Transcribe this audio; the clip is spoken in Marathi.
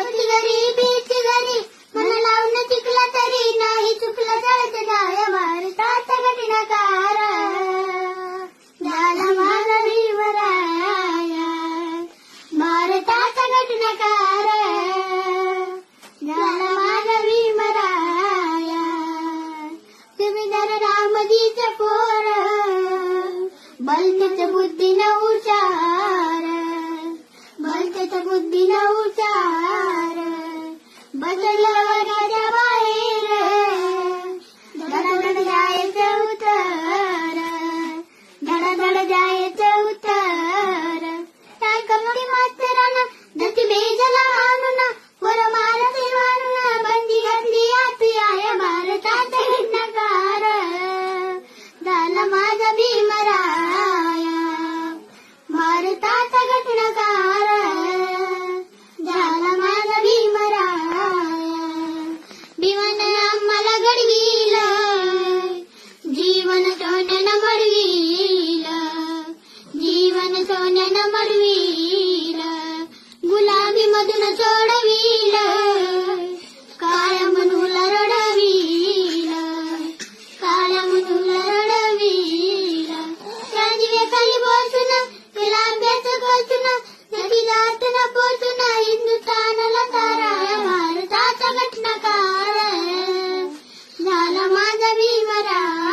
होती गरिबीची घरी मन लावून चिकला तरी नाही चुकला जळत जाय भारतात कठीण कारा झाला मानवीवराया भारतात मानवी मराया तुम्ही जर बलतेच बुद्धीनं उचार उचार. Başarılar. ಶ್ರೀಮರಾಯ